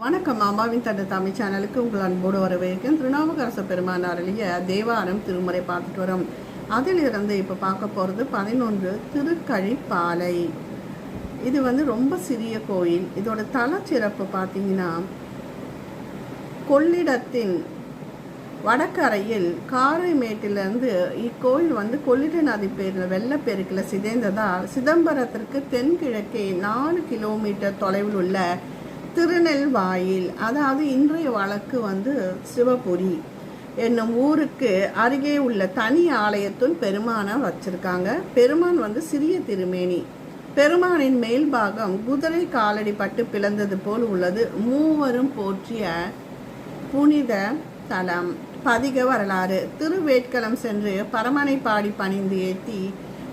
வணக்கம் அம்மாவின் தட்டு தமிழ் சேனலுக்கு உங்கள் அன்போடு வரவேற்கும் திருநாவுக்கரச பெருமான் அருளிய தேவாரம் திருமுறை பார்த்துட்டு வரோம். அதிலிருந்து இப்போ பார்க்க போகிறது பதினொன்று திருக்கழிப்பாலை. இது வந்து ரொம்ப சிறிய கோயில். இதோட தலச்சிறப்பு பார்த்தீங்கன்னா கொள்ளிடத்தின் வடக்கரையில் காரைமேட்டிலிருந்து இக்கோயில் வந்து கொள்ளிட நதி பேரில் வெள்ளப்பெருக்கில் சிதைந்ததால் சிதம்பரத்திற்கு தென்கிழக்கே நாலு கிலோமீட்டர் தொலைவில் உள்ள திருநெல்வாயில் அதாவது இன்றைய வழக்கு வந்து சிவபுரி என்னும் ஊருக்கு அருகே உள்ள தனி ஆலயத்துள் பெருமானை வச்சிருக்காங்க. பெருமான் வந்து சிறிய திருமேனி. பெருமானின் மேல் பாகம் குதிரை காலடி பட்டு பிளந்தது போல் உள்ளது. மூவரும் போற்றிய புனித தலம் பதிக வரலாறு. திருவேட்களம் சென்று பரமனை பாடி பணிந்து ஏற்றி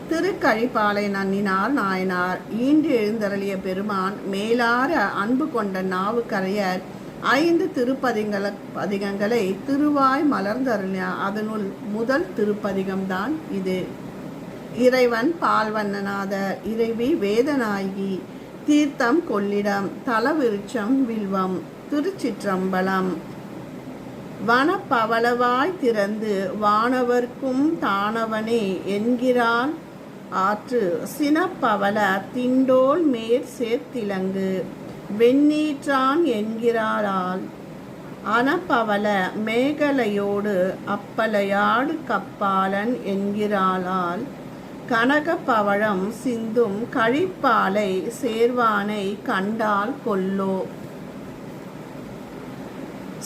திருக்கழிப்பாலை நன்னினார் நாயனார். ஈண்டு எழுந்தருளிய பெருமான் மேலார அன்பு கொண்ட நாவுக்கரையர் ஐந்து திருப்பதிங்கள பதிகங்களை திருவாய் மலர்ந்தருளிய அதனுள் முதல் திருப்பதிகம்தான் இது. இறைவன் பால்வண்ணநாதர் இறைவி வேதநாயகி தீர்த்தம் கொள்ளிடம் தலவிருட்சம் வில்வம் திருச்சிற்றம்பலம். வனப்பவளவாய் திறந்து வானவர்க்கும் தானவனே என்கிறான் ஆற்று. சினப்பவள திண்டோல் மேற் சேர்த்திலங்கு. வெண்ணீற்றான் என்கிறாளால் அனப்பவல மேகலையோடு அப்பலையாடு கப்பாலன் என்கிறாளால் கனகப்பவழம் சிந்தும் கழிப்பாலை சேர்வானை கண்டால் கொல்லோ.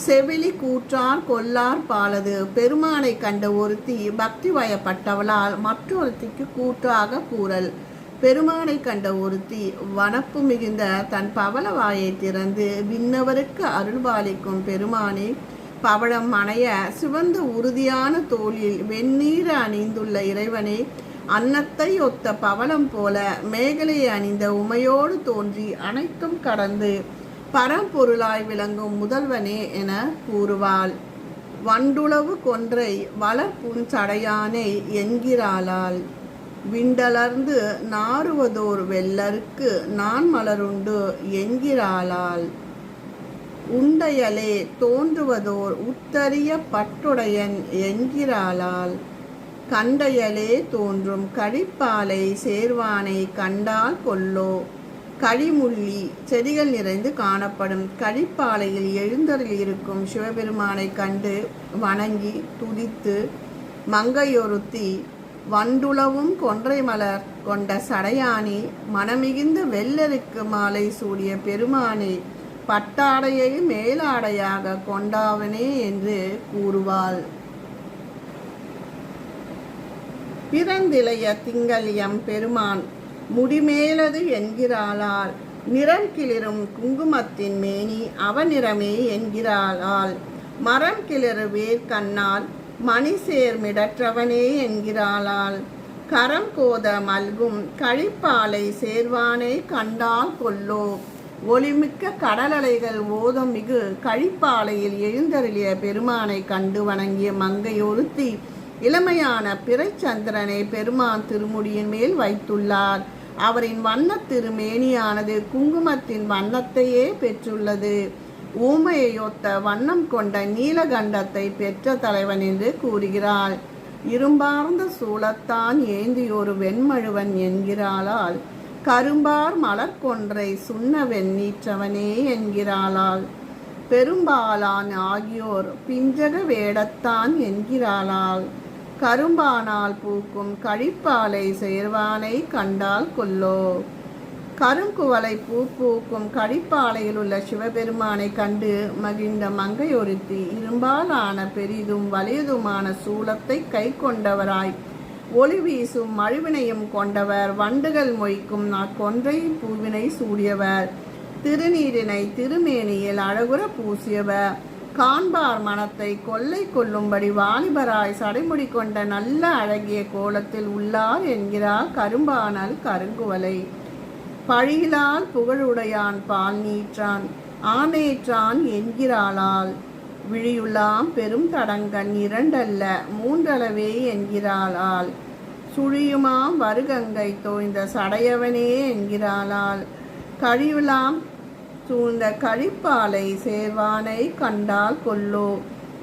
செவிலி கூற்றார் கொல்லார் பாலது. பெருமானை கண்ட ஒருத்தி பக்தி வயப்பட்டவளால் மற்றொருத்திக்கு கூற்றாக கூறல். பெருமானை கண்ட ஒருத்தி வனப்பு மிகுந்த தன் பவள வாயை திறந்து விண்ணவருக்கு அருள்பாலிக்கும் பெருமானே பவளம் அணைய சிவந்த உறுதியான தோளில் வெந்நீர் அணிந்துள்ள இறைவனே அன்னத்தை ஒத்த பவளம் போல மேகலையை அணிந்த உமையோடு தோன்றி அனைத்தும் கடந்து பரம்பொருளாய் விளங்கும் முதல்வனே என கூறுவாள். வண்டுளவு கொன்றை வளர்ப்புன் சடையானை என்கிறாளால். விண்டலர்ந்து நாறுவதோர் வெள்ளருக்கு நான் மலருண்டு என்கிறாளால். உண்டையலே தோன்றுவதோர் உத்தரிய பட்டுடையன் என்கிறாளால். கண்டையலே தோன்றும் கடிப்பாலை சேர்வானை கண்டால் கொல்லோ. கழிமுள்ளி செடிகள் நிறைந்து காணப்படும். கழிப்பாலையில் எழுந்தரில் இருக்கும் சிவபெருமானை கண்டு வணங்கி துதித்து மங்கையொருத்தி வண்டுளவும் கொன்றை மலர் கொண்ட சடையானி மனமிகுந்த வெள்ளருக்கு மாலை சூடிய பெருமானே பட்டாடையை மேலாடையாக கொண்டாவனே என்று கூறுவாள். பிறந்திளைய திங்களியம் பெருமான் முடிமேலது என்கிறாளால். நிறம் கிளிரும் குங்குமத்தின் மேனி அவநிறமே என்கிறாளால். மரம் கிளறு வேர் கண்ணால் மணி சேர்மிடற்றவனே என்கிறாளால். கரம் கோத மல்கும் கழிப்பாலை சேர்வானை கண்டால் கொல்லோ. ஒளிமிக்க கடலலைகள் ஓதம் மிகு கழிப்பாலையில் எழுந்தருளிய பெருமானை கண்டு வணங்கிய மங்கை ஒருத்தி இளமையான பிறைச்சந்திரனை பெருமான் திருமுடியின் மேல் வைத்துள்ளார். அவரின் வண்ணத் திருமேனியானது குங்குமத்தின் வண்ணத்தையே பெற்றுள்ளது. ஊமையொத்த வண்ணம் கொண்ட நீலகண்டத்தை பெற்ற தலைவன் என்று கூறுகிறாள். இரும்பார்ந்த சூளத்தான் ஏந்தியொரு வெண்மழுவன் என்கிறாளால் கரும்பார் மலர்கொன்றை சுண்ண வெண்ணீற்றவனே என்கிறாளால். பெரும்பாலான் ஆகியோர் பிஞ்சக வேடத்தான் என்கிறாளால். கரும்பானால் பூக்கும் கழிப்பாலை சேர்வானை கண்டால் கொல்லோ. கருங்குவலை பூ பூக்கும் கழிப்பாலையில் உள்ள சிவபெருமானை கண்டு மகிழ்ந்த மங்கையொருத்தி இரும்பாலான பெரிதும் வலியதுமான சூலத்தை கை கொண்டவராய் ஒளி வீசும் மழுவினையும் கொண்டவர் வண்டுகள் மொய்க்கும் கொன்றை பூவினை சூடியவர். திருநீரினை திருமேனியில் அழகுற பூசியவர். காண்பார் மனத்தை கொள்ளை கொள்ளும்படி வாலிபராய் சடைமுடி கொண்ட நல்ல அழகிய கோலத்தில் உள்ளார் என்கிறார் கரும்பானல் கருங்குவலை. பழியிலால் புகழுடையான் பால் நீற்றான் ஆனேற்றான் என்கிறாளால். விழியுலாம் பெரும் தடங்கன் இரண்டல்ல மூன்றளவே என்கிறாளால். சுழியுமாம் வருகங்கை தோய்ந்த சடையவனே என்கிறாளால். கழியுலாம் சூழ்ந்த கழிப்பாலை சேர்வானை கண்டால் கொல்லோ.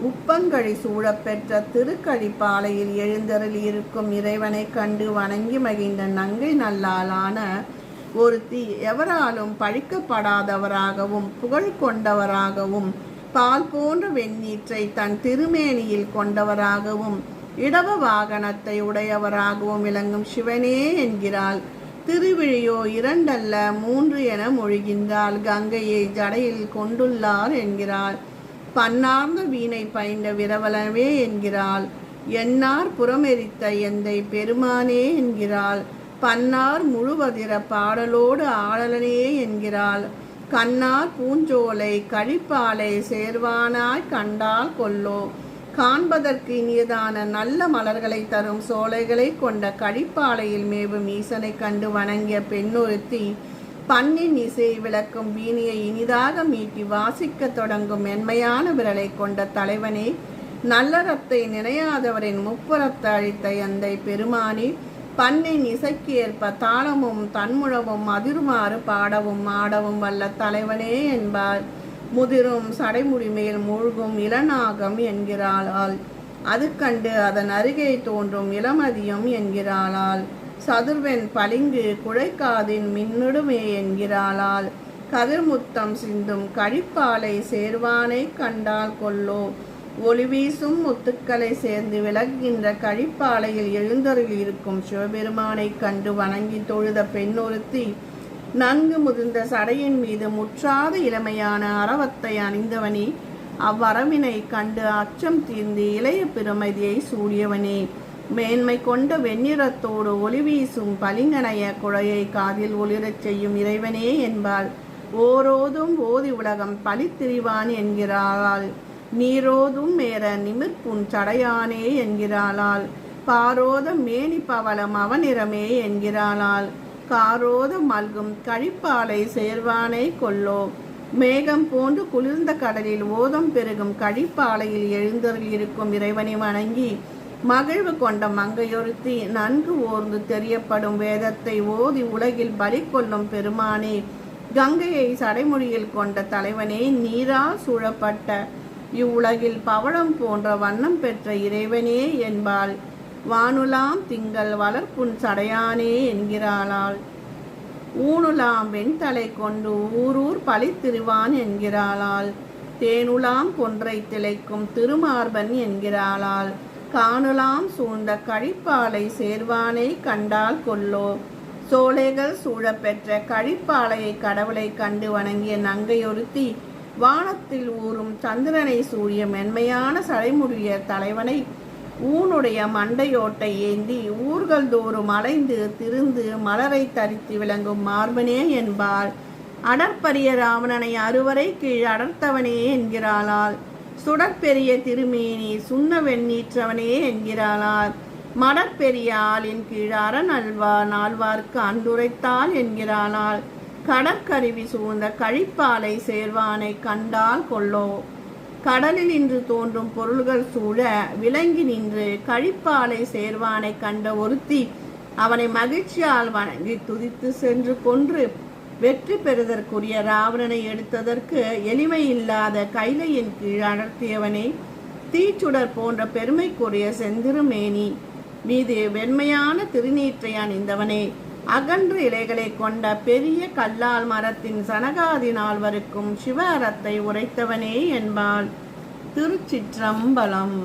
உப்பங்கழி சூழப்பெற்ற திருக்கழிப்பாலையில் எழுந்தருள் இருக்கும் இறைவனை கண்டு வணங்கி மகிழ்ந்த நங்கை நல்லாலான ஒருத்தி எவராலும் பழிக்கப்படாதவராகவும் புகழ் கொண்டவராகவும் பால் போன்ற வெந்நீற்றை தன் திருமேனியில் கொண்டவராகவும் இடவ வாகனத்தை உடையவராகவும் விளங்கும் சிவனே என்கிறாள். திருவிழியோ இரண்டல்ல மூன்று என மொழிகின்றாள். கங்கையை ஜடையில் கொண்டுள்ளார் என்கிறாள். பன்னார்ந்த வீணை பயின்ற விரவலவே என்கிறாள். என்னார் புறமெரித்த எந்தை பெருமானே என்கிறாள். பன்னார் முழுவதிர பாடலோடு ஆடலனே என்கிறாள். கண்ணார் பூஞ்சோலை கழிப்பாலை சேர்வானாய் கண்டால் கொல்லோ. காண்பதற்கு இனியதான நல்ல மலர்களை தரும் சோலைகளை கொண்ட கழிப்பாலையில் மேவும் ஈசனை கண்டு வணங்கிய பெண்ணொருத்தி பண்ணின் இசை விளக்கும் வீணியை இனிதாக மீட்டி வாசிக்க தொடங்கும் மென்மையான விரலை கொண்ட தலைவனே நல்லறத்தை நினையாதவரின் முப்புறத்தை அழித்த எந்தை பெருமானி பண்ணின் இசைக்கு ஏற்ப தாளமும் தன்முழவும் அதிருமாறு பாடவும் ஆடவும் வல்ல தலைவனே என்பார். முதிரும் சடைமுடி மேல் மூழ்கும் இளநாகம் என்கிறாளால் அது கண்டு அதன் அருகே தோன்றும் இளமதியம் என்கிறாளால் சதுர்வெண் பளிங்கு குழைக்காதின் மின்னுடுமே என்கிறாளால் கதிர்முத்தம் சிந்தும் கழிப்பாலை சேர்வானை கண்டால் கொல்லோ. ஒளிவீசும் முத்துக்களை சேர்ந்து விளக்குகின்ற கழிப்பாலையில் எழுந்தருள் இருக்கும் சிவபெருமானை கண்டு வணங்கி தொழுத பெண்ணொருத்தி நன்கு முதிர்ந்த சடையின் மீது முற்றாத இளமையான அறவத்தை அணிந்தவனே அவ்வரவினை கண்டு அச்சம் தீர்ந்து இளைய பிரமதியை சூடியவனே. மேன்மை கொண்ட வெண்ணிறத்தோடு ஒளி வீசும் பளிங்கனைய குழையை காதில் ஒளிரச் செய்யும் இறைவனே என்பாள். ஓரோதும் ஓதி உலகம் பழித்திரிவான் என்கிறாளால். நீரோதும் மேற நிமிர்ப்புன் சடையானே என்கிறாளால். பாரோத மேனி பவளம் அவனிறமே என்கிறாளால். காரோத மல்கும் கழிப்பாலை சேர்வானை கொல்லோ. மேகம் போன்று குளிர்ந்த கடலில் ஓதம் பெருகும் கழிப்பாலையில் எழுந்தருள் இருக்கும் இறைவனை வணங்கி மகிழ்வு கொண்ட மங்கையொருத்தி நன்கு ஓர்ந்து தெரியப்படும் வேதத்தை ஓதி உலகில் பலி கொள்ளும் பெருமானே. கங்கையை சடைமொழியில் கொண்ட தலைவனே நீரா சூழப்பட்ட இவ்வுலகில் பவளம் போன்ற வண்ணம் பெற்ற இறைவனே என்பாள். வானுலாம் திங்கள் வளர்ப்புன் சடையானே என்கிறாளாள். ஊனுலாம் வெண்தலை கொண்டு ஊரூர் பழித்திருவான் என்கிறாளாள். தேனுலாம் கொன்றை திளைக்கும் திருமார்பன் என்கிறாளாள். காணுலாம் சூழ்ந்த கழிப்பாலை சேர்வானை கண்டால் கொல்லோ. சோலைகள் சூழப்பெற்ற கழிப்பாலையை கடவுளை கண்டு வணங்கிய நங்கையொருத்தி வானத்தில் ஊறும் சந்திரனை சூரிய மென்மையான சடைமுடிய தலைவனை ஊனுடைய மண்டையோட்டை ஏந்தி ஊர்கள் தோறும் அலைந்து திருந்து மலரை தரித்து விளங்கும் மார்பனே என்பாள். அடற்பரிய ராவணனை அறுவரை கீழ் அடர்த்தவனே என்கிறாளால். சுடற்பெரிய திருமேனி சுண்ண வெண்ணீற்றவனே என்கிறாளால். மடற்பெரிய ஆளின் கீழ் அறநல்வா நால்வார்க்கு அன்றுரைத்தாள் என்கிறாளால். கடற்கருவி சூழ்ந்த கழிப்பாலை சேர்வானை கண்டால் கொள்ளோ கடலில் இன்று தோன்றும் பொருள்கள் சூழ விளங்கி நின்று கழிப்பாலை சேர்வானை கண்ட ஒருத்தி அவனை மகிழ்ச்சியால் வணங்கி துதித்து சென்று கொன்று வெற்றி பெறுதற்குரிய ராவணனை எடுத்ததற்கு எளிமை இல்லாத கைலையின் கீழ் அடர்த்தியவனே தீச்சுடர் போன்ற பெருமைக்குரிய செந்திருமேனி மீது வெண்மையான திருநீற்றை அணிந்தவனே அகன்று இலைகளை கொண்ட பெரிய கல்லால் மரத்தின் சனகாதி நால்வருக்கும் சிவ அறத்தை உரைத்தவனே என்பாள். திருச்சிற்றம்பலம்.